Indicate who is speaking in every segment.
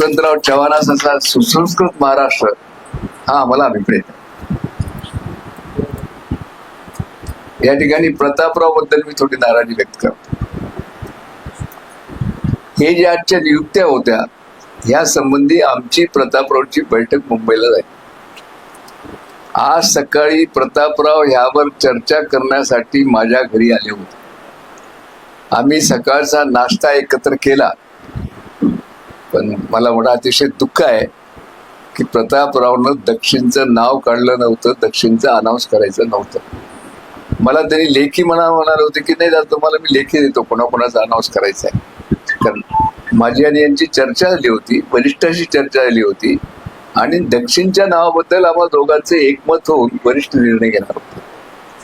Speaker 1: यशवंतराव चव्हाणासारखा सुसंस्कृत महाराष्ट्र. हा आम्हाला अभिप्रेत या ठिकाणी प्रतापरावबद्दल मी थोडी नाराजी व्यक्त करतो. हे जे आजच्या नियुक्त्या होत्या या संबंधी आमची प्रतापरावची बैठक मुंबईला झाली. आज सकाळी प्रतापराव ह्यावर चर्चा करण्यासाठी माझ्या घरी आले होते. आम्ही सकाळचा नाश्ता एकत्र केला. पण मला म्हणा अतिशय दुःख आहे की प्रतापरावनं दक्षिणचं नाव काढलं नव्हतं दक्षिणचं अनाऊन्स करायचं नव्हतं. मला त्यांनी लेखी म्हणा म्हणाले होते की नाही तुम्हाला मी लेखी देतो कोणाकोणाचा अनाऊन्स करायचा आहे. कारण माझी आणि यांची चर्चा झाली होती वरिष्ठाशी चर्चा झाली होती आणि दक्षिणच्या नावाबद्दल आम्हा दोघांचे एकमत होऊन वरिष्ठ निर्णय घेणार होते.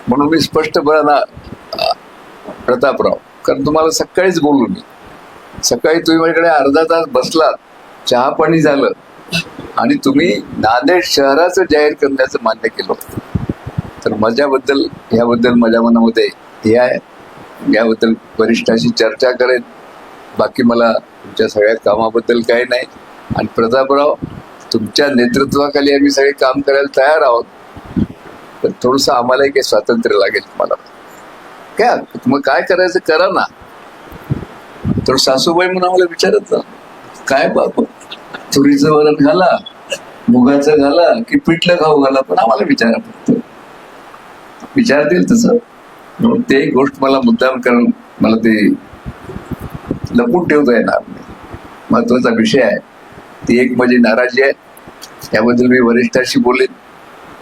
Speaker 1: म्हणून मी स्पष्टपणा प्रतापराव कारण तुम्हाला सकाळीच बोलू मी. सकाळी तुम्ही माझ्याकडे अर्धा तास बसलात चहा पाणी झालं. आणि तुम्ही नांदेड शहराचं जाहीर करण्याचं मान्य केलं होतं. तर माझ्याबद्दल याबद्दल माझ्या मनामध्ये हे आहे. याबद्दल वरिष्ठांशी चर्चा करेन. बाकी मला तुमच्या सगळ्या कामाबद्दल काही नाही. आणि प्रतापराव तुमच्या नेतृत्वाखाली आम्ही सगळे काम करायला तयार आहोत. पण थोडंसं आम्हालाही काही स्वातंत्र्य लागेल तुम्हाला. काय मग काय करायचं करा ना. तर सासूबाई म्हणून आम्हाला विचारत काय बाप तुरीचं वरण घाला मुगाचं घाला की पिठलं खाऊ घाला पण आम्हाला विचारा फक्त. विचारतील तसं. म्हणून ते एक गोष्ट मला मुद्दाम करून मला ते लपून ठेवता येणार नाही. महत्त्वाचा विषय आहे. ती एक माझी नाराजी आहे. त्याबद्दल मी वरिष्ठाशी बोलेन.